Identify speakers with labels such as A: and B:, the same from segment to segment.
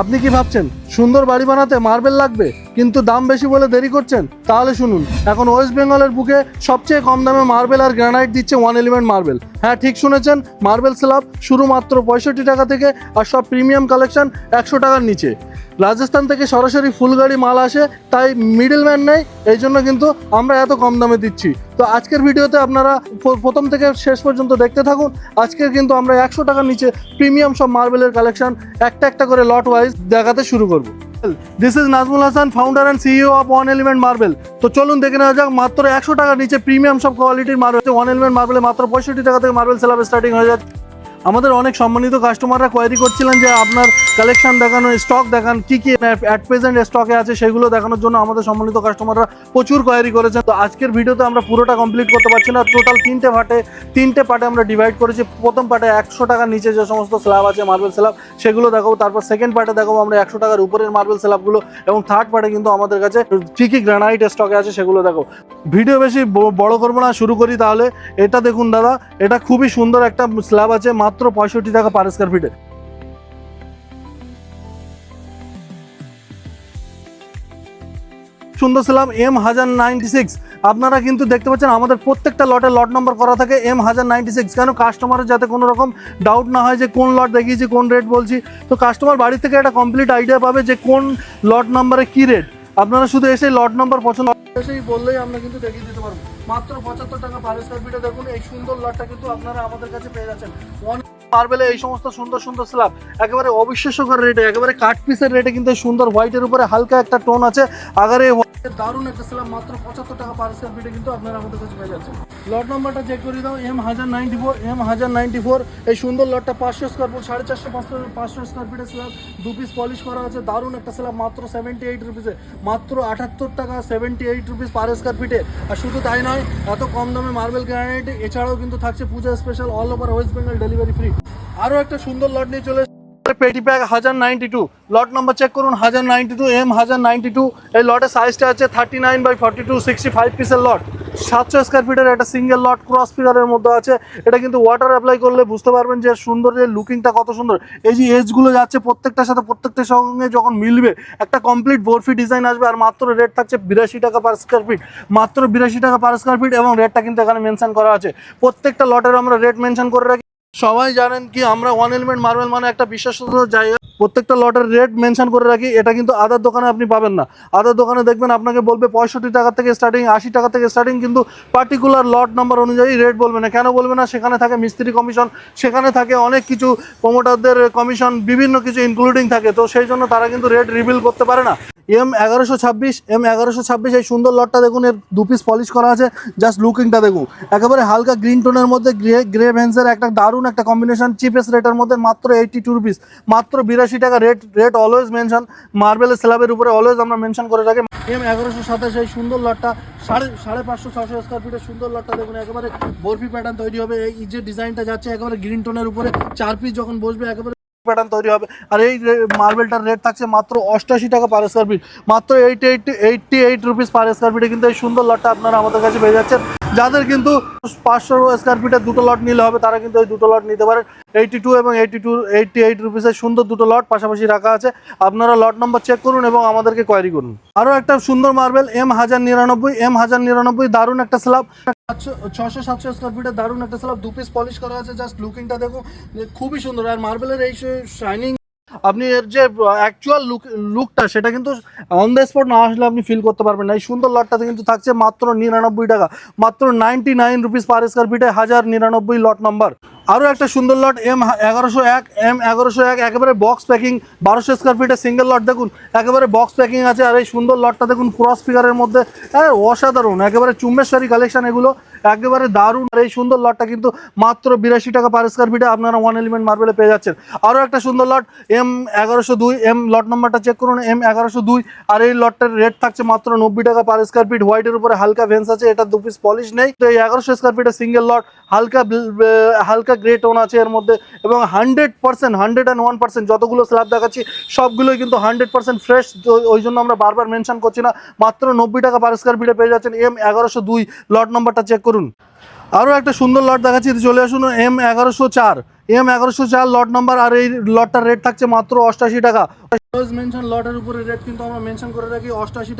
A: আপনি কি ভাবছেন, সুন্দর বাড়ি বানাতে মার্বেল লাগবে, কিন্তু দাম বেশি বলে দেরি করছেন? তাহলে শুনুন, এখন ওয়েস্ট বেঙ্গলের বুকে সবচেয়ে কম দামে মার্বেল আর গ্রানাইট দিচ্ছে ওয়ান এলিমেন্ট মার্বেল। হ্যাঁ ঠিক শুনেছেন, মার্বেল স্ল্যাব শুরু মাত্র পঁয়ষট্টি টাকা থেকে আর সব প্রিমিয়াম কালেকশন একশো টাকার নিচে। রাজস্থান থেকে সরাসরি ফুল গাড়ি মাল আসে, তাই মিডল ম্যান নেই, এই জন্য কিন্তু আমরা এত কম দামে দিচ্ছি। তো আজকের ভিডিওতে আপনারা প্রথম থেকে শেষ পর্যন্ত দেখতে থাকুন। আজকের কিন্তু আমরা একশো টাকার নিচে প্রিমিয়াম সব মার্বেলের কালেকশন একটা একটা করে লট ওয়াইজ দেখাতে শুরু করব। This is Nazmul Hasan founder and CEO of One Element Marble তো চলুন দেখে নেওয়া যাক, মাত্র একশো টাকার নিচে প্রিমিয়াম সব কোয়ালিটির মার্বেল ওয়ান এলিমেন্ট মার্বেলে মাত্র পঁয়ষট্টি টাকা থেকে মার্বেল স্ল্যাব স্টার্টিং হয়ে যাচ্ছে। আমাদের অনেক সম্মানিত কাস্টমাররা কোয়ারি করছিলেন যে আপনার কালেকশন দেখানো স্টক দেখান, কি কি অ্যাট প্রেজেন্ট স্টকে আছে সেগুলো দেখানোর জন্য আমাদের সম্মানিত কাস্টমাররা প্রচুর কোয়ারি করেছেন। তো আজকের ভিডিওতে আমরা পুরোটা কমপ্লিট করতে পারছি না। টোটাল তিনটে পার্টে তিনটে পার্টে আমরা ডিভাইড করেছি। প্রথম পার্টে একশো টাকার নিচে যে সমস্ত স্ল্যাব আছে মার্বেল স্ল্যাব সেগুলো দেখাবো। তারপর সেকেন্ড পার্টে দেখাবো আমরা একশো টাকার উপরের মার্বেল স্ল্যাবগুলো এবং থার্ড পার্টে কিন্তু আমাদের কাছে কি কি গ্রানাইট স্টকে আছে সেগুলো দেখো ভিডিও বেশি বড় করব না, শুরু করি তাহলে। এটা দেখুন দাদা, এটা খুবই সুন্দর একটা স্ল্যাব আছে, মাত্র পঁয়ষট্টি টাকা পার স্কোয়ার ফিটে সুন্দর স্ল্যাব এম হাজার নাইনটি সিক্স আপনারা কিন্তু দেখতে পাচ্ছেন, আমাদের প্রত্যেকটা লটে লট নম্বর করা থাকে এম হাজার নাইনটি সিক্স কেন কাস্টমারের যাতে কোনো রকম ডাউট না হয় যে কোন লট দেখিয়েছি, কোন রেট বলছি। তো কাস্টমার বাড়ি থেকে একটা কমপ্লিট আইডিয়া পাবে যে কোন লট নম্বরে কী রেট আপনারা শুধু এসে লট নম্বর পছন্দ এসেই বললেই আমরা কিন্তু দেখিয়ে দিতে পারব। মাত্র পঁচাত্তর টাকা পার স্কোয়ার ফিটে দেখুন, এই সুন্দর লটটা কিন্তু আপনারা আমাদের কাছে পেয়ে যাচ্ছেন। মার্বেলে এই সমস্ত সুন্দর সুন্দর স্ল্যাব একেবারে অবিশ্বাস্যকর রেটে একেবারে কাঠ পিসের রেটে কিন্তু সুন্দর হোয়াইটের উপরে হালকা একটা টোন আছে। আগার দারুণ একটা মাত্র পঁচাত্তর টাকা পার স্কোয়ার কিন্তু আপনারা আমাদের কাছে পেয়ে যাচ্ছেন। লট নম্বরটা চেক করে দাও এম হাজার নাইনটি ফোর এম হাজার নাইনটি ফোর এই সুন্দর লটটা পাঁচশো স্কোয়ার ফুট সাড়ে চারশো পাঁচশো পাঁচশো স্কোয়ার ফিটের স্ল্যাব দু পিস পলিশ করা আছে, দারুণ একটা স্ল্যাব মাত্র সেভেন্টি এইট রুপিসে মাত্র আটাত্তর টাকা seventy eight rupees per square ফিটে আর শুধু তাই নয়, এত কম দামে মার্বেল গ্রানাইট এছাড়াও কিন্তু থাকছে Puja special all over West Bengal delivery free আরও একটা সুন্দর লট নিয়ে চলে পেটি প্যাক হাজার ninety two lot number check করুন, হাজার নাইনটি টু এম হাজার নাইনটি টু এই লটের সাইজটা আছে thirty nine by forty two sixty five পিসের লট সাতশো স্কোয়ার ফিটের একটা সিঙ্গেল লট ক্রস ফিগারের মধ্যে আছে। এটা কিন্তু ওয়াটার অ্যাপ্লাই করলে বুঝতে পারবেন যে সুন্দর যে লুকিংটা কত সুন্দর। এই যে এজগুলো যাচ্ছে প্রত্যেকটার সাথে প্রত্যেকটার সঙ্গে যখন মিলবে, একটা কমপ্লিট বরফি ডিজাইন আসবে আর মাত্র রেট থাকছে বিরাশি টাকা পার স্কোয়ার ফিট মাত্র বিরাশি টাকা পার স্কোয়ার ফিট এবং রেটটা কিন্তু এখানে মেনশন করা আছে। প্রত্যেকটা লটের আমরা রেট মেনশন করে রাখি। সবাই জানেন কি, আমরা ওয়ান এলিমেন্ট মার্বেল মানে একটা বিশ্বাসযোগ্য জায়গা। প্রত্যেকটা লটের রেট মেনশন করে রাখি, এটা কিন্তু আদার দোকানে আপনি পাবেন না। আদার দোকানে দেখবেন আপনাকে বলবে পঁয়ষট্টি টাকা থেকে স্টার্টিং আশি টাকা থেকে স্টার্টিং কিন্তু পার্টিকুলার লট নাম্বার অনুযায়ী রেট বলবে না। কেন বলবে না? সেখানে থাকে মিস্ত্রি কমিশন সেখানে থাকে অনেক কিছু প্রমোটারদের কমিশন বিভিন্ন কিছু ইনক্লুডিং থাকে। তো সেই জন্য তারা কিন্তু রেট রিভিল করতে পারে না। এম এগারোশো ছাব্বিশ এম এগারোশো ছাব্বিশ, এই সুন্দর লটটা দেখুন, এর দু পিস পলিশ করা আছে জাস্ট লুকিংটা দেখুন। একেবারে হালকা গ্রিন টোনের মধ্যে গ্রে গ্রে ভেন্সের একটা দারুণ একটা কম্বিনেশন চিপেস্ট রেটের মধ্যে মাত্র এইটি টু রুপিস মাত্র বিরাশি টাকা রেট রেট অলওয়েজ মেনশন মার্বেলের স্ল্যাবের উপরে অলওয়েজ আমরা মেনশন করে রাখি এম এগারোশো সাতাশ, এই সুন্দর লটটা, সাড়ে সাড়ে পাঁচশো ছশো স্কোয়ার ফিটের সুন্দর লটটা দেখুন, একেবারে বরফি প্যাটার্ন তৈরি হবে, এই যে ডিজাইনটা যাচ্ছে, একেবারে গ্রিন টোনের উপরে, চার পিস যখন বসবে, একেবারে প্যাটার্ন তৈরি হবে। আর এই মার্বেলটার রেট থাকছে মাত্র অষ্টাশি টাকা পার স্কোয়ার ফিট মাত্র eight eight eighty eight rupees per square ফিটে কিন্তু এই সুন্দর লটটা আপনারা আমাদের কাছে পেয়ে যাচ্ছেন। যাদের কিন্তু পাঁচশো স্কোয়ার ফিটের দুটো লট নিলে হবে, তারা কিন্তু এই দুটো লট নিতে পারেন এইটি টু এবং এইটি টু এইটটি এইট রুপিসের সুন্দর দুটো লট পাশাপাশি রাখা আছে। আপনারা লট নম্বর চেক করুন এবং আমাদেরকে কোয়ারি করুন। আরও একটা সুন্দর মার্বেল এম হাজার নিরানব্বই এম হাজার নিরানব্বই, দারুণ একটা স্ল্যাব ছশো সাতশো স্কোয়ার ফিটের দারুণ একটা স্ল্যাব দু পিস পলিশ করা আছে জাস্ট লুকিংটা দেখো খুবই সুন্দর। আর মার্বেলের এই শাইনিং আপনি এর যে অ্যাকচুয়াল লুক লুকটা সেটা কিন্তু অন দ্য স্পট না আসলে আপনি ফিল করতে পারবেন না। এই সুন্দর লটটাতে কিন্তু থাকছে মাত্র নিরানব্বই টাকা। মাত্র ninety nine rupees per square ফিটে হাজার নিরানব্বই লট নাম্বার আরও একটা সুন্দর লট এম এগারোশো এক এম এগারোশো এক, একেবারে বক্স প্যাকিং বারোশো স্কোয়ার ফিটে সিঙ্গেল লট দেখুন, একেবারে বক্স প্যাকিং আছে। আর এই সুন্দর লটটা দেখুন ক্রস ফিগারের মধ্যে অসাধারণ, একেবারে চুম্বেশ্বরী কালেকশন এগুলো। একেবারে দারুণ আর এই সুন্দর লটটা কিন্তু মাত্র বিরাশি টাকা পার স্কোয়ার ফিটে আপনারা ওয়ান এলিমেন্ট মার্বেলে পেয়ে যাচ্ছেন। আরও একটা সুন্দর লট এম এগারোশো দুই এম লট নাম্বারটা চেক করুন এম এগারোশো দুই, আর এই লটটার রেট থাকছে মাত্র নব্বই টাকা পার স্কোয়ার ফিট হোয়াইটের উপরে হালকা ভেন্স আছে, এটা দু পিস পলিশ নেই। তো এই এগারোশো স্কোয়ার ফিটের সিঙ্গেল লট হালকা হালকা গ্রে টোন আছে এর মধ্যে, এবং hundred percent hundred and one percent যতগুলো স্ল্যাব দেখাচ্ছি, সবগুলোই কিন্তু হান্ড্রেড পার্সেন্ট ফ্রেশ ওই জন্য আমরা বারবার মেনশন করছি না। মাত্র নব্বই টাকা পার স্কোয়ার ফিটে পেয়ে যাচ্ছেন এম এগারোশো দুই লট নম্বরটা চেক করুন। আরও একটা সুন্দর লট দেখাচ্ছি চলে আসুন এম এগারোশো চার। এম এগারোশো চার লট নম্বর আর এই লটটার রেট থাকছে মাত্র অষ্টাশি টাকা। মেনশন লটের উপরে রেট কিন্তু আমরা মেনশন করে রাখি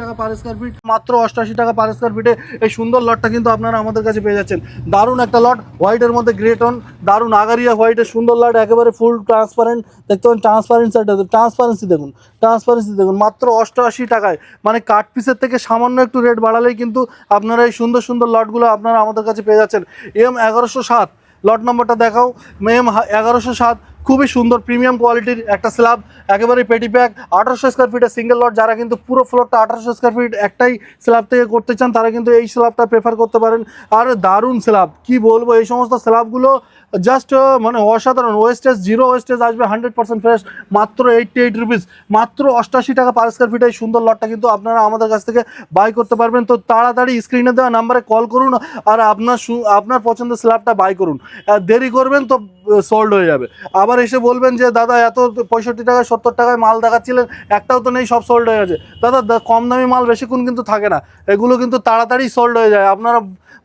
A: টাকা ফিট মাত্র টাকা ফিটে এই সুন্দর লটটা কিন্তু আপনারা আমাদের কাছে পেয়ে যাচ্ছেন। দারুণ একটা লট হোয়াইটের মধ্যে দারুণ আগারিয়া হোয়াইটের সুন্দর লট একেবারে ফুল ট্রান্সপারেন্ট দেখতে ট্রান্সপারেন্সি দেখুন ট্রান্সপারেন্সি দেখুন, মাত্র অষ্টআশি টাকায়। মানে কাঠ পিসের থেকে সামান্য একটু রেট বাড়ালেই কিন্তু আপনারা এই সুন্দর সুন্দর লটগুলো আপনারা আমাদের কাছে পেয়ে যাচ্ছেন। এম এগারোশো সাত লট নম্বরটা দেখাও। এম এগারোশো সাত খুবই সুন্দর প্রিমিয়াম কোয়ালিটির একটা স্ল্যাব একেবারে পেটি প্যাক আঠারোশো স্কোয়ার ফিটের সিঙ্গেল লট যারা কিন্তু পুরো ফ্লোরটা আঠারোশো স্কোয়ার ফিট একটাই স্ল্যাব থেকে করতে চান, তারা কিন্তু এই স্ল্যাবটা প্রেফার করতে পারেন। আর দারুণ স্ল্যাব কি বলব? এই সমস্ত স্ল্যাবগুলো জাস্ট মানে অসাধারণ ওয়েস্টেজ জিরো ওয়েস্টেজ আসবে হান্ড্রেড পার্সেন্ট ফ্রেশ মাত্র এইটটি এইট রুপিস মাত্র অষ্টাশি টাকা পার স্কোয়ার ফিট এই সুন্দর লটটা কিন্তু আপনারা আমাদের কাছ থেকে বাই করতে পারবেন। তো তাড়াতাড়ি স্ক্রিনে দেওয়া নাম্বারে কল করুন আর আপনার আপনার পছন্দের স্ল্যাবটা বাই করুন। দেরি করবেন তো সোল্ড হয়ে যাবে। আবার এসে বলবেন যে, দাদা, এত পঁয়ষট্টি টাকায় সত্তর টাকায় মাল দেখাচ্ছিলেন, একটাও তো নেই, সব সোল্ড হয়ে গেছে। দাদা কম দামি মাল বেশিক্ষণ কিন্তু থাকে না। এগুলো কিন্তু তাড়াতাড়ি সোল্ড হয়ে যায়। আপনারা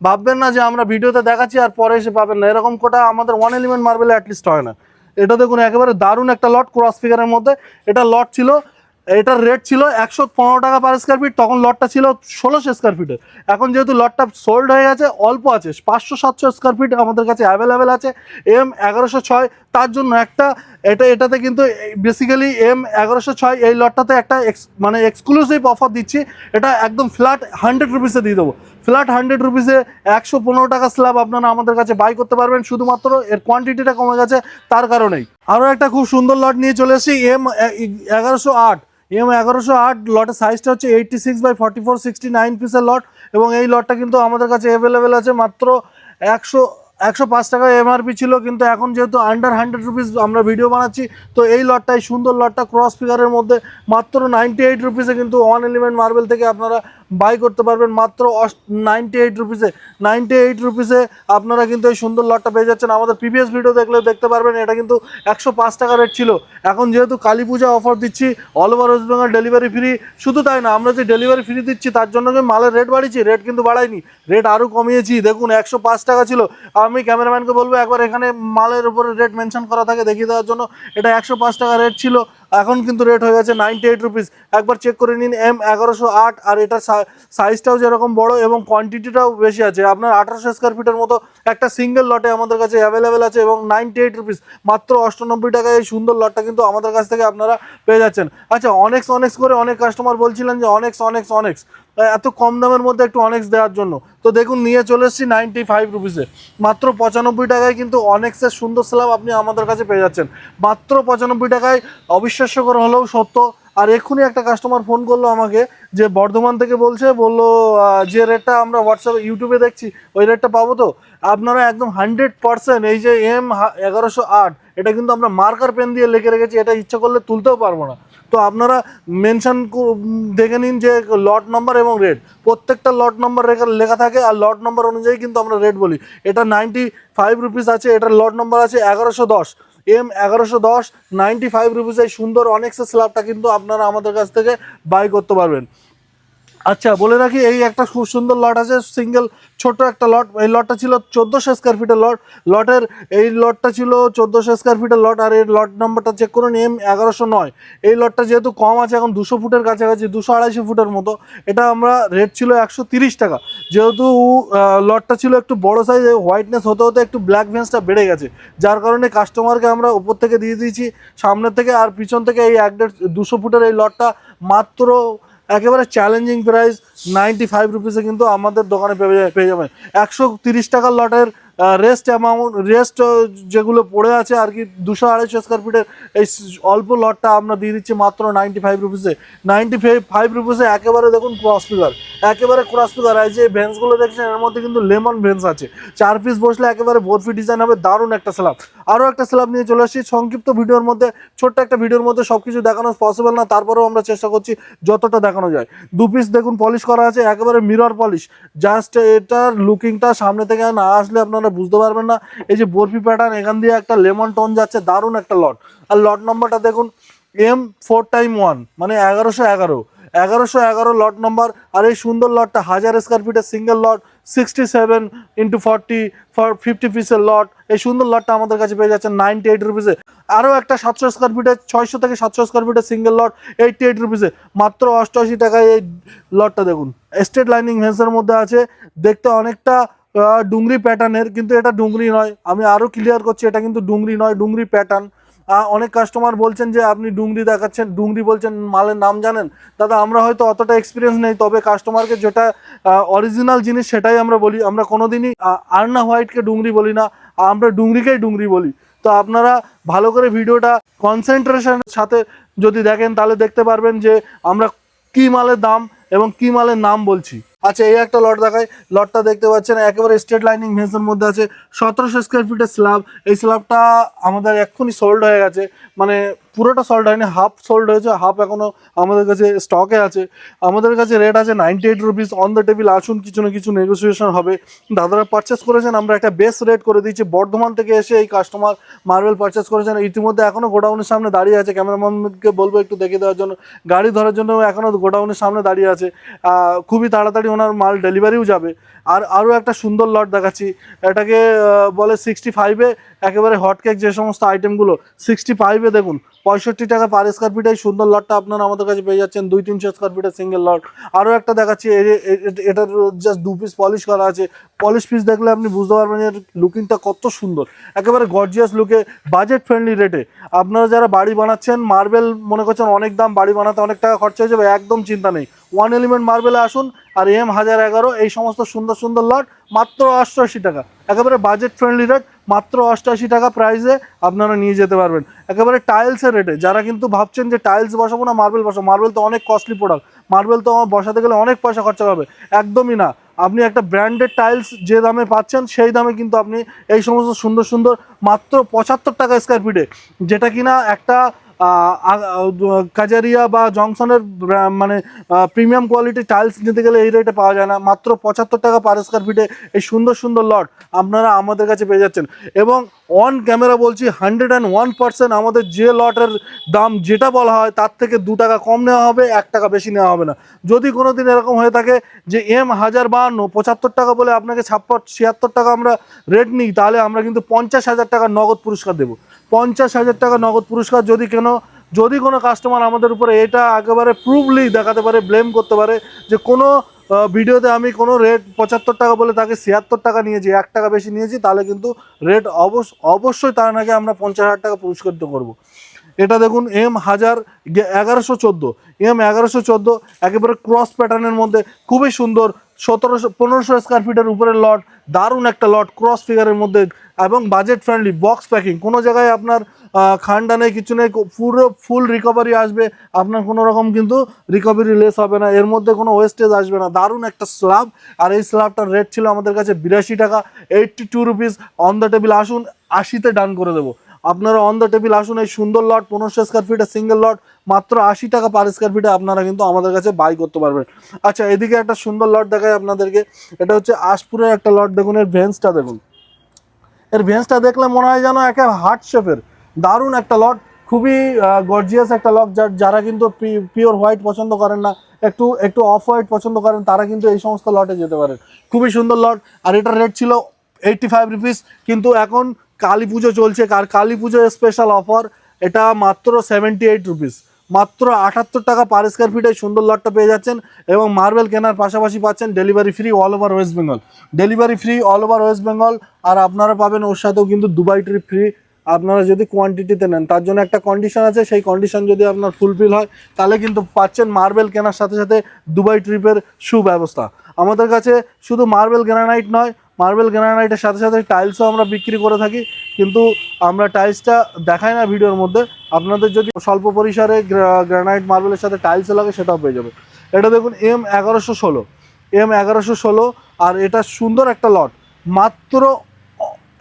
A: ভাববেন না যে আমরা ভিডিওতে দেখাচ্ছি আর পরে এসে পাবেন না। এরকম কোটা আমাদের ওয়ান এলিমেন্ট মার্বেলে অ্যাটলিস্ট হয় না। এটা দেখুন, একেবারে দারুণ একটা লট ক্রস ফিগারের মধ্যে। এটা লট ছিল, এটার রেট ছিল একশো পনেরো টাকা পার স্কোয়ার ফিট তখন লটটা ছিল ষোলোশো স্কোয়ার ফিটের এখন যেহেতু লটটা সোল্ড হয়ে গেছে, অল্প আছে, পাঁচশো সাতশো স্কোয়ার ফিট আমাদের কাছে অ্যাভেলেবেল আছে। এম এগারোশো ছয়, তার জন্য একটা, এটা, এটাতে কিন্তু বেসিক্যালি এম এগারোশো ছয়, এই লটটাতে একটা মানে এক্সক্লুসিভ অফার দিচ্ছি। এটা একদম ফ্ল্যাট হান্ড্রেড রুপিসে দিয়ে দেবো। ফ্ল্যাট হান্ড্রেড রুপিসে একশো পনেরো টাকা স্ল্যাব আপনারা আমাদের কাছে বাই করতে পারবেন। শুধুমাত্র এর কোয়ান্টিটিটা কমে গেছে, তার কারণেই। আরও একটা খুব সুন্দর লট নিয়ে চলে এসেছি এম এগারোশো আট। এম এগারোশো আট লটের সাইজটা হচ্ছে eighty six by forty four sixty nine পিসের লট এবং এই লটটা কিন্তু আমাদের কাছে অ্যাভেলেবেল আছে মাত্র একশো একশো পাঁচ টাকা এমআরপি ছিল, কিন্তু এখন যেহেতু আন্ডার হান্ড্রেড রুপিস আমরা ভিডিও বানাচ্ছি, তো এই লটটা এই সুন্দর লটটা ক্রস ফিগারের মধ্যে, মাত্র নাইনটি এইট রুপিসে কিন্তু ওয়ান এলিমেন্ট মার্বেল থেকে আপনারা বাই করতে পারবেন, মাত্র নাইনটি এইট রুপিসে নাইনটি এইট রুপিসে আপনারা কিন্তু এই সুন্দর লটটা পেয়ে যাচ্ছেন। আমাদের প্রিভিয়াস ভিডিও দেখলে দেখতে পারবেন, এটা কিন্তু একশো পাঁচ টাকা রেট ছিল। এখন যেহেতু কালী পূজা অফার দিচ্ছি all over West Bengal delivery free শুধু তাই না, আমরা যে ডেলিভারি ফ্রি দিচ্ছি, তার জন্য কি মালের রেট বাড়িয়েছি রেট কিন্তু বাড়াইনি রেট আরও কমিয়েছি। দেখুন, একশো পাঁচ টাকা ছিল। আমি ক্যামেরাম্যানকে বলব, একবার এখানে মালের উপরে রেট মেনশন করা থাকে, দেখিয়ে দেওয়ার জন্য। এটা একশো পাঁচ টাকা রেট ছিল, এখন কিন্তু রেট হয়ে গেছে নাইনটি এইট রুপিস একবার চেক করে নিন এম এগারোশো আট, আর এটার সাইজটাও যেরকম বড় এবং কোয়ান্টিটিটাও বেশি আছে। আপনার আঠারোশো স্কোয়ার ফিটের মতো একটা সিঙ্গেল লটে আমাদের কাছে অ্যাভেলেবেল আছে এবং নাইনটি এইট রুপিস মাত্র অষ্টানব্বই টাকায় এই সুন্দর লটটা কিন্তু আমাদের কাছ থেকে আপনারা পেয়ে যাচ্ছেন। আচ্ছা অনেক্স অনেক্স করে অনেক কাস্টমার বলছিলেন যে অনেক্স অনেক্স অনেক্স এত কম দামের মধ্যে একটু অনেক্স দেওয়ার জন্য। তো দেখুন, নিয়ে চলে এসেছি নাইনটি ফাইভ রুপিসে মাত্র পঁচানব্বই টাকায় কিন্তু অনেক্সের সুন্দর স্ল্যাব আপনি আমাদের কাছে পেয়ে যাচ্ছেন। মাত্র পঁচানব্বই টাকায় অবিশ্বাস্যকর হলেও সত্য আর এক্ষুনি একটা কাস্টমার ফোন করল আমাকে, যে বর্ধমান থেকে বলছে, বলল যে রেটটা আমরা হোয়াটসঅ্যাপে ইউটিউবে দেখছি, ওই রেটটা পাবো তো? আপনারা একদম হান্ড্রেড পার্সেন্ট এই যে এম এগারোশো আট, এটা কিন্তু আমরা মার্কার পেন দিয়ে লিখে রেখেছি, এটা ইচ্ছা করলে তুলতেও পারব না। তো আপনারা মেনশান দেখে নিন যে লট নাম্বার এবং রেট প্রত্যেকটা লট নাম্বার লেখা থাকে, আর লট নাম্বার অনুযায়ী কিন্তু আমরা রেট বলি। এটা নাইনটি ফাইভ রুপিস আছে, এটার লট নাম্বার আছে এগারোশো দশ। এম এগারোশো দশ নাইনটি ফাইভ রুপিস এই সুন্দর অনেক্সের স্ল্যাবটা কিন্তু আপনারা আমাদের কাছ থেকে বাই করতে পারবেন। আচ্ছা বলে রাখি, এই একটা খুব সুন্দর লট আছে সিঙ্গেল ছোট একটা লট এই লটটা ছিল চোদ্দোশো স্কোয়ার ফিটের লট লটের এই লটটা ছিল চোদ্দোশো স্কোয়ার ফিটের লট আর এর লট নাম্বারটা চেক করুন এম এগারোশো নয়। এই লটটা যেহেতু কম আছে, এখন দুশো ফুটের কাছাকাছি, দুশো আড়াইশো ফুটের মতো। এটা আমরা রেট ছিল একশো তিরিশ টাকা। যেহেতু লটটা ছিল একটু বড় সাইজ হোয়াইটনেস হতে হতে একটু ব্ল্যাক ভেন্সটা বেড়ে গেছে। যার কারণে কাস্টমারকে আমরা উপর থেকে দিয়ে দিয়েছি, সামনের থেকে আর পিছন থেকে এই এক দেড়, দুশো ফুটের এই লটটা মাত্র একেবারে চ্যালেঞ্জিং প্রাইস নাইনটি ফাইভ রুপিসে কিন্তু আমাদের দোকানে পেয়ে যাবেন। একশো তিরিশ টাকার লটের রেস্ট অ্যামাউন্ট রেস্ট যেগুলো পড়ে আছে আর কি, দুশো আড়াইশো স্কোয়ার ফিটের এই অল্প লটটা আমরা দিয়ে দিচ্ছি মাত্র নাইনটি ফাইভ রুপিসে নাইনটি ফাইভ রুপিসে একেবারে দেখুন ক্রস ফিগার একেবারে ক্রস ফিগার এই যে ভেন্সগুলো দেখছেন, এর মধ্যে কিন্তু লেমন ভেন্স আছে। চার পিস বসলে একেবারে বরফি ডিজাইন হবে, দারুণ একটা স্ল্যাব আরও একটা স্ল্যাব নিয়ে চলে আসছি সংক্ষিপ্ত ভিডিওর মধ্যে, ছোট্ট একটা ভিডিওর মধ্যে সব কিছু দেখানো পসিবল না, তারপরেও আমরা চেষ্টা করছি যতটা দেখানো যায়। দু পিস দেখুন পলিশ করা আছে, একেবারে মিরর পলিশ জাস্ট এটার লুকিংটা সামনে থেকে না আসলে আপনারা বুঝতে পারবেন না। এই যে বরফি প্যাটার্ন এখান দিয়ে একটা লেমন টোন যাচ্ছে, দারুণ একটা লট আর লট নম্বরটা দেখুন এম ফোর টাইম ওয়ান মানে এগারোশো এগারো। এগারোশো এগারো লট নম্বর আর এই সুন্দর লটটা হাজার স্কোয়ার ফিটের single lot sixty seven into forty four fifty পিসের লট এই সুন্দর লটটা আমাদের কাছে পেয়ে যাচ্ছে নাইনটি এইট রুপিসে আরও একটা সাতশো স্কোয়ার ফিটের ছয়শো থেকে সাতশো স্কোয়ার ফিটের সিঙ্গেল লট এইটটি এইট রুপিসে মাত্র অষ্টআশি টাকায় এই লটটা দেখুন। স্টেট লাইনিং ভেন্সের মধ্যে আছে। দেখতে অনেকটা ডুংরি প্যাটার্নের কিন্তু এটা ডুংরি নয়। আমি আরও ক্লিয়ার করছি, এটা কিন্তু ডুংরি নয়, ডুংরি প্যাটার্ন অনেক কাস্টমার বলছেন যে আপনি ডুংরি দেখাচ্ছেন, ডুংরি বলছেন মালের নাম জানেন। দাদা, আমরা হয়তো অতটা এক্সপিরিয়েন্স নেই, তবে কাস্টমারকে যেটা অরিজিনাল জিনিস সেটাই আমরা বলি। আমরা কোনোদিনই আর্না হোয়াইটকে ডুংরি বলি না আমরা ডুংরিকেই ডুংরি বলি। তো আপনারা ভালো করে ভিডিওটা কনসেন্ট্রেশনের সাথে যদি দেখেন, তাহলে দেখতে পারবেন যে আমরা কি মালের দাম এবং কি মালের নাম বলছি। আচ্ছা এই একটা লট দেখাই। লটটা দেখতে পাচ্ছেন, একেবারে স্ট্রেট লাইনিং ভেন্সের মধ্যে আছে। সতেরোশো স্কোয়ার ফিটের স্ল্যাব এই স্ল্যাবটা আমাদের এক্ষুনি সোল্ড হয়ে গেছে। মানে পুরোটা সোল্ড হয়নি হাফ সোল্ড হয়েছে হাফ এখনও আমাদের কাছে স্টকে আছে। আমাদের কাছে রেট আছে ninety eight rupees on the table আসুন কিছু না কিছু নেগোসিয়েশন হবে। দাদারা পারচেস করেছেন, আমরা একটা বেস্ট রেট করে দিচ্ছি। বর্ধমান থেকে এসে এই কাস্টমার মার্বেল পারচেস করেছেন। ইতিমধ্যে এখনও গোডাউনের সামনে দাঁড়িয়ে আছে। ক্যামেরাম্যানকে বলব একটু দেখে দেওয়ার জন্য। গাড়ি ধরার জন্য এখনও গোডাউনের সামনে দাঁড়িয়ে আছে। খুবই তাড়াতাড়ি ওনার মাল ডেলিভারিও যাবে। আর আরও একটা সুন্দর লট দেখাচ্ছি। এটাকে বলে সিক্সটি ফাইভে একেবারে হটকেক যে সমস্ত আইটেমগুলো সিক্সটি ফাইভে দেখুন, পঁয়ষট্টি টাকা পার স্কোয়ার ফিট এই সুন্দর লটটা আপনারা আমাদের কাছে পেয়ে যাচ্ছেন, দুই তিনশো স্কোয়ার ফিটের সিঙ্গেল লট। আরও একটা দেখাচ্ছি এটার জাস্ট দু পিস পলিশ করা আছে। পলিশ পিস দেখলে আপনি বুঝতে পারবেন এর লুকিংটা কত সুন্দর। একেবারে গর্জিয়াস লুকে বাজেট ফ্রেন্ডলি রেটে আপনারা যারা বাড়ি বানাচ্ছেন মার্বেল মনে করছেন অনেক দাম, বাড়ি বানাতে অনেক টাকা খরচা হয়ে যাবে, একদম চিন্তা নেই। ওয়ান এলিমেন্ট মার্বেলে আসুন আর এম হাজার এগারো, এই সমস্ত সুন্দর সুন্দর লট মাত্র অষ্টআশি টাকা। একেবারে বাজেট ফ্রেন্ডলি রেট মাত্র অষ্টআশি টাকা প্রাইসে আপনারা নিয়ে যেতে পারবেন। একেবারে টাইলসের রেটে যারা কিন্তু ভাবছেন যে টাইলস বসাবো না মার্বেল বসাবো মার্বেল তো অনেক কস্টলি প্রোডাক্ট মার্বেল তো আমার বসাতে গেলে অনেক পয়সা খরচা হবে। একদমই না। আপনি একটা ব্র্যান্ডেড টাইলস যে দামে পাচ্ছেন, সেই দামে কিন্তু আপনি এই সমস্ত সুন্দর সুন্দর মাত্র পঁচাত্তর টাকা স্কোয়ার ফিটে যেটা কিনা একটা কাজারিয়া বা জংশনের মানে প্রিমিয়াম কোয়ালিটি টাইলস নিতে গেলে এই রেটে পাওয়া যায় না। মাত্র পঁচাত্তর টাকা পার স্কোয়ার ফিটে এই সুন্দর সুন্দর লট আপনারা আমাদের কাছে পেয়ে যাচ্ছেন। এবং অন ক্যামেরা বলছি হান্ড্রেড অ্যান্ড ওয়ান পার্সেন্ট আমাদের যে লটের দাম যেটা বলা হয়, তার থেকে দু টাকা কম নেওয়া হবে, এক টাকা বেশি নেওয়া হবে না। যদি কোনো দিন এরকম হয়ে থাকে যে এম হাজার বাহান্ন পঁচাত্তর টাকা বলে আপনাকে ছাপ্পান্ন, ছিয়াত্তর টাকা আমরা রেট নিই, তাহলে আমরা কিন্তু পঞ্চাশ হাজার টাকা নগদ পুরস্কার দেবো। পঞ্চাশ হাজার টাকা নগদ পুরস্কার যদি কেন, যদি কোনো কাস্টমার আমাদের উপরে এটা একেবারে প্রুভলি দেখাতে পারে ব্লেম করতে পারে যে কোনো ভিডিওতে আমি কোনো রেট পঁচাত্তর টাকা বলে তাকে ছিয়াত্তর টাকা নিয়েছি, এক টাকা বেশি নিয়েছি, তাহলে কিন্তু রেট অবশ্য অবশ্যই তার নাকি আমরা পঞ্চাশ হাজার টাকা পুরস্কৃত করব। এটা দেখুন এম হাজার এগারোশো চোদ্দ। এম এগারোশো চোদ্দ, একেবারে ক্রস প্যাটার্নের মধ্যে, খুবই সুন্দর, সতেরোশো, পনেরোশো স্কোয়ার ফিটের উপরের লট দারুণ একটা লট ক্রস ফিগারের মধ্যে এবং বাজেট ফ্রেন্ডলি বক্স প্যাকিং কোনো জায়গায় আপনার খান্ডা নেই, কিছু নেই পুরো ফুল রিকভারি আসবে, আপনার কোনো রকম কিন্তু রিকভারি লেস হবে না। এর মধ্যে কোনো ওয়েস্টেজ আসবে না। দারুণ একটা স্ল্যাব আর এই স্ল্যাবটার রেট ছিল আমাদের কাছে বিরাশি টাকা eighty two rupees on the table আসুন, আশিতে ডান করে দেবো। আপনারা অন দ্য টেবিল আসুন, এই সুন্দর লট পনেরোশো স্কোয়ার ফিটের সিঙ্গেল লট মাত্র আশি টাকা পার স্কোয়ার ফিটে আপনারা কিন্তু আমাদের কাছে বাই করতে পারবেন। আচ্ছা এদিকে একটা সুন্দর লট দেখায় আপনাদেরকে। এটা হচ্ছে আশপুরের একটা লট দেখুন, এর ভেন্সটা দেখুন। এর ভেন্সটা দেখলে মনে হয় যেন একে হার্ট শেপের দারুণ একটা লট খুবই গর্জিয়াস একটা লট যার, যারা কিন্তু পিওর হোয়াইট পছন্দ করেন না, একটু একটু অফ হোয়াইট পছন্দ করেন, তারা কিন্তু এই সমস্ত লটে যেতে পারেন খুবই সুন্দর লট আর এটার রেট ছিল এইটটি ফাইভ রুপিস কিন্তু এখন কালী পুজো চলছে, আর কালী পুজো স্পেশাল অফার এটা মাত্র সেভেন্টি এইট রুপিস মাত্র আটাত্তর টাকা পার স্কোয়ার ফিট সুন্দর লটটা পেয়ে যাচ্ছেন এবং মার্বেল কেনার পাশাপাশি পাচ্ছেন delivery free all over West Bengal delivery free all over West Bengal আর আপনারা পাবেন ওর সাথেও কিন্তু দুবাই ট্রিপ ফ্রি আপনারা যদি কোয়ান্টিটিতে নেন, তার জন্য একটা কন্ডিশন আছে, সেই কন্ডিশন যদি আপনার ফুলফিল হয়, তাহলে কিন্তু পাচ্ছেন মার্বেল কেনার সাথে সাথে দুবাই ট্রিপের সুব্যবস্থা। আমাদের কাছে শুধু মার্বেল গ্রানাইট নয় মার্বেল গ্রানাইটের সাথে সাথে টাইলসও আমরা বিক্রি করে থাকি, কিন্তু আমরা টাইলসটা দেখাই না ভিডিওর মধ্যে। আপনাদের যদি স্বল্প পরিসরে গ্রানাইট মার্বেলের সাথে টাইলসও লাগে, সেটাও পেয়ে যাবে এটা দেখুন এম এগারোশো ষোলো। এম এগারোশো ষোলো, আর এটা সুন্দর একটা লট মাত্র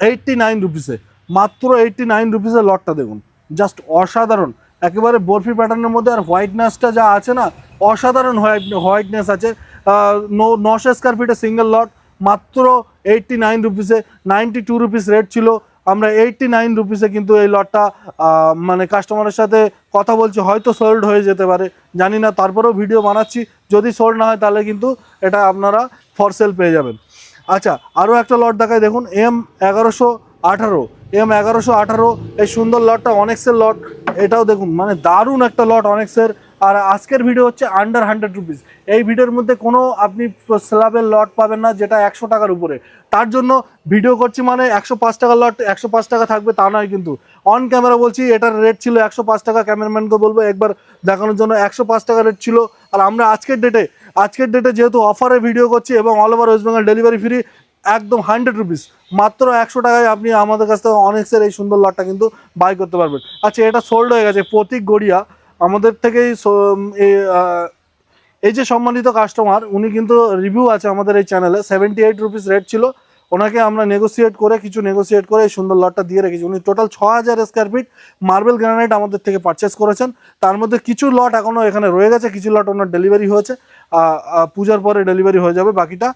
A: এইটটি নাইন রুপিসে মাত্র এইটটি নাইন রুপিসের লটটা দেখুন। জাস্ট অসাধারণ। একেবারে বরফি প্যাটার্নের মধ্যে, আর হোয়াইটনেসটা যা আছে না, অসাধারণ হোয়াইট হোয়াইটনেস আছে। নশো স্কোয়ার ফিটের সিঙ্গেল লট মাত্র এইটটি নাইন রুপিসে নাইনটি টু রুপিস রেট ছিল। আমরা এইটটি নাইন রুপিসে কিন্তু এই লটটা মানে কাস্টমারের সাথে কথা বলছি, হয়তো সোল্ড হয়ে যেতে পারে, জানি না, তারপরেও ভিডিও বানাচ্ছি। যদি সোল্ড না হয়, তাহলে কিন্তু এটা আপনারা ফর সেল পেয়ে যাবেন। আচ্ছা আরও একটা লট দেখায় দেখুন এম এগারোশো আঠারো এম এগারোশো আঠারো, এই সুন্দর লটটা অনেক্সের লট এটাও দেখুন মানে দারুণ একটা লট অনেক্সের আর আজকের ভিডিও হচ্ছে আন্ডার হান্ড্রেড রুপিস এই ভিডিওর মধ্যে কোনো আপনি স্ল্যাবের লট পাবেন না, যেটা একশো টাকার উপরে। তার জন্য ভিডিও করছি মানে একশো পাঁচ টাকার লট একশো পাঁচ টাকা থাকবে তা নয় কিন্তু। অন ক্যামেরা বলছি, এটার রেট ছিল একশো পাঁচ টাকা। ক্যামেরাম্যানকে বলব, একবার দেখানোর জন্য একশো পাঁচ টাকা রেট ছিল। আর আমরা আজকের ডেটে আজকের ডেটে যেহেতু অফারে ভিডিও করছি এবং all over West Bengal delivery free একদম হান্ড্রেড রুপিস মাত্র একশো টাকায় আপনি আমাদের কাছ থেকে অনেক্সের এই সুন্দর লটটা কিন্তু বাই করতে পারবেন। আচ্ছা এটা সোল্ড হয়ে গেছে প্রতীক গড়িয়া। আমাদের থেকেই সো- এই, যে সম্মানিত কাস্টমার উনি কিন্তু রিভিউ আছে আমাদের এই চ্যানেলে সেভেন্টি এইট রুপিস রেট ছিল। ওনাকে আমরা নেগোসিয়েট করে কিছু নেগোসিয়েট করে এই সুন্দর লটটা দিয়ে রেখেছি। উনি টোটাল ছ হাজার স্কোয়ার ফিট মার্বেল গ্রানাইট আমাদের থেকে পারচেস করেছেন। তার মধ্যে কিছু লট এখনও এখানে রয়ে গেছে কিছু লট ওনার ডেলিভারি হয়েছে। পূজার পরে ডেলিভারি হয়ে যাবে বাকিটা।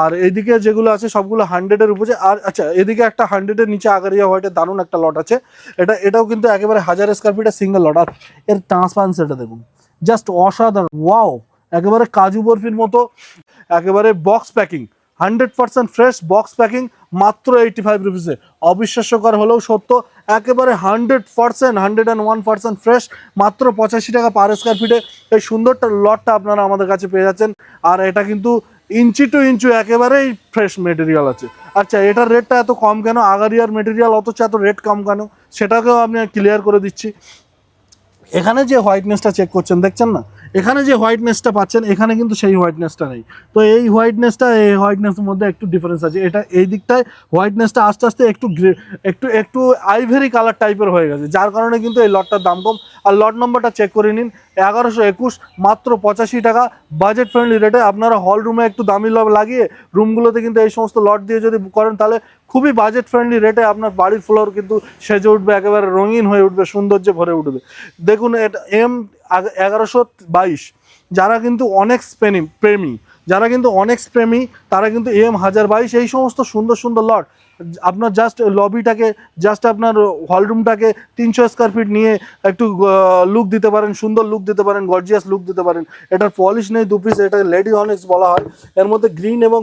A: আর এদিকে যেগুলো আছে, সবগুলো হান্ড্রেডের উপরে। আর আচ্ছা এদিকে একটা হান্ড্রেডের নিচে আগারিয়া হোয়াইটের দারুণ একটা লট আছে। এটা, এটাও কিন্তু একেবারে হাজার স্কোয়ার ফিটের সিঙ্গেল লট আর এর ট্রান্সপারেন্সিটা দেখুন। জাস্ট অসাধারণ। ওয়াও একেবারে কাজু বরফির মতো, একেবারে box packing hundred percent fresh box packing মাত্র এইটি ফাইভ রুপিসে অবিশ্বাস্যকর হলেও সত্য, একেবারে hundred percent hundred and one percent fresh মাত্র পঁচাশি টাকা পার স্কোয়ার ফিটে এই সুন্দরটা লটটা আপনারা আমাদের কাছে পেয়ে যাচ্ছেন। আর এটা কিন্তু ইঞ্চি টু ইঞ্চু একেবারেই ফ্রেশ মেটেরিয়াল আছে। আচ্ছা এটার রেটটা এত কম কেন? আগারিয়ার মেটেরিয়াল অথচ এত রেট কম কেন? সেটাকেও আমি ক্লিয়ার করে দিচ্ছি। এখানে যে হোয়াইটনেসটা চেক করছেন, দেখছেন না? এখানে যে হোয়াইটনেসটা পাচ্ছেন, এখানে কিন্তু সেই হোয়াইটনেসটা নেই। তো এই হোয়াইটনেসটা এই হোয়াইটনেসের মধ্যে একটু ডিফারেন্স আছে। এটা এই দিকটায় হোয়াইটনেসটা আস্তে আস্তে একটু একটু একটু আইভেরি কালার টাইপের হয়ে গেছে, যার কারণে কিন্তু এই লটটার দাম কম। আর লট নম্বরটা চেক করে নিন, এগারোশো একুশ, মাত্র পঁচাশি টাকা। বাজেট ফ্রেন্ডলি রেটে আপনারা হল রুমে একটু দামি লাগিয়ে রুমগুলোতে কিন্তু এই সমস্ত লট দিয়ে যদি করেন, তাহলে খুবই বাজেট ফ্রেন্ডলি রেটে আপনার বাড়ির ফ্লোর কিন্তু সেজে উঠবে, একেবারে রঙিন হয়ে উঠবে, সৌন্দর্যে ভরে উঠবে। দেখুন, এটা এম এগারোশো বাইশ, যারা কিন্তু অনেক প্রেমী প্রেমী, যারা কিন্তু অনেক প্রেমী, তারা কিন্তু এম হাজার বাইশ, এই সমস্ত সুন্দর সুন্দর লট আপনার জাস্ট লবিটাকে জাস্ট আপনার হলরুমটাকে তিনশো স্কোয়ার ফিট নিয়ে একটু লুক দিতে পারেন, সুন্দর লুক দিতে পারেন গর্জিয়াস লুক দিতে পারেন। এটার পলিশ নেই দু পিস এটা লেডি অনেক্স বলা হয়। এর মধ্যে গ্রিন এবং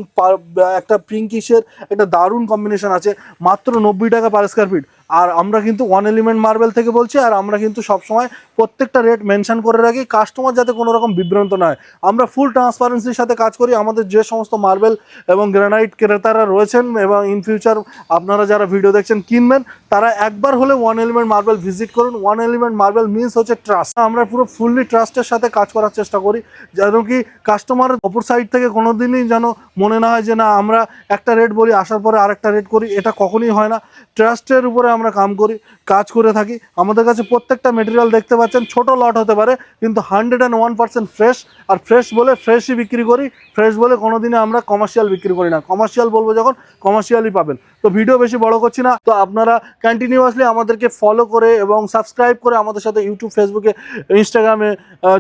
A: একটা পিঙ্কিশের একটা দারুণ কম্বিনেশন আছে, মাত্র নব্বই টাকা পার স্কোয়ার ফিট আর আমরা কিন্তু ওয়ান এলিমেন্ট মার্বেল থেকে বলছি, আর আমরা কিন্তু সবসময় প্রত্যেকটা রেট মেনশন করে রাখি কাস্টমার যাতে কোনো রকম বিভ্রান্ত না হয়। আমরা ফুল ট্রান্সপারেন্সির সাথে কাজ করি, আমাদের যে সমস্ত মার্বেল এবং গ্রানাইট ক্রেতারা রয়েছেন এবং ইন ফিউচার আপনারা যারা ভিডিও দেখছেন কিনবেন, তারা একবার হলে ওয়ান এলিমেন্ট মার্বেল ভিজিট করুন। ওয়ান এলিমেন্ট মার্বেল মিনস হচ্ছে ট্রাস্ট আমরা পুরো ফুললি ট্রাস্টের সাথে কাজ করার চেষ্টা করি, যেন কি কাস্টমারের অপর সাইড থেকে কোনো দিনই যেন মনে না হয় যে, না, আমরা একটা রেট বলি, আসার পরে আরেকটা রেট করি। এটা কখনই হয় না। ট্রাস্টের উপরে আমরা কাম করি, কাজ করে থাকি। আমাদের কাছে প্রত্যেকটা মেটেরিয়াল দেখতে পাচ্ছেন, ছোট লট হতে পারে, কিন্তু hundred and one percent fresh R fresh বলে ফ্রেশই বিক্রি করি ফ্রেশ বলে কোনো দিনে আমরা কমার্শিয়াল বিক্রি করি না। কমার্শিয়াল বলব যখন কমার্শিয়ালই পাবেন। তো ভিডিও বেশি বড় করছি না। তো আপনারা কন্টিনিউয়াসলি আমাদেরকে ফলো করে এবং সাবস্ক্রাইব করে আমাদের সাথে ইউটিউব ফেসবুকে ইনস্টাগ্রামে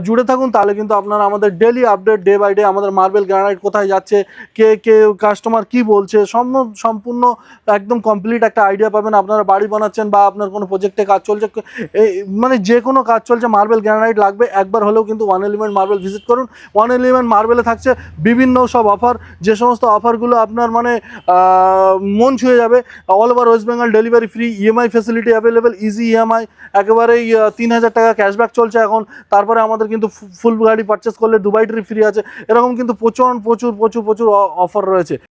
A: জুড়ে থাকুন। তাহলে কিন্তু আপনারা আমাদের daily update day by day আমাদের মার্বেল গ্রানাইট কোথায় যাচ্ছে, কে কে কাস্টমার কি বলছে সম- সম্পূর্ণ একদম কমপ্লিট একটা আইডিয়া পাবেন। আপনারা বাড়ি বানাচ্ছেন বা আপনার কোনো প্রজেক্টে কাজ চলছে মানে যে কোনো কাজ চলছে মার্বেল গ্রানাইট লাগবে। একবার হলেও কিন্তু ওয়ান এলিমেন্ট মার্বেল ভিজিট করুন। ওয়ান এলিমেন্ট মার্বেলে থাকছে বিভিন্ন সব অফার যে সমস্ত অফারগুলো আপনার মানে মন ছুঁয়ে যাবে। All over West Bengal delivery free EMI facility available easy EMI একেবারেই তিন হাজার টাকা ক্যাশব্যাক চলছে এখন। তারপরে আমাদের কিন্তু ফুল গাড়ি পারচেস করলে দুবাই ট্রিপ ফ্রি আছে। এরকম কিন্তু প্রচুর প্রচুর প্রচুর প্রচুর অফার রয়েছে।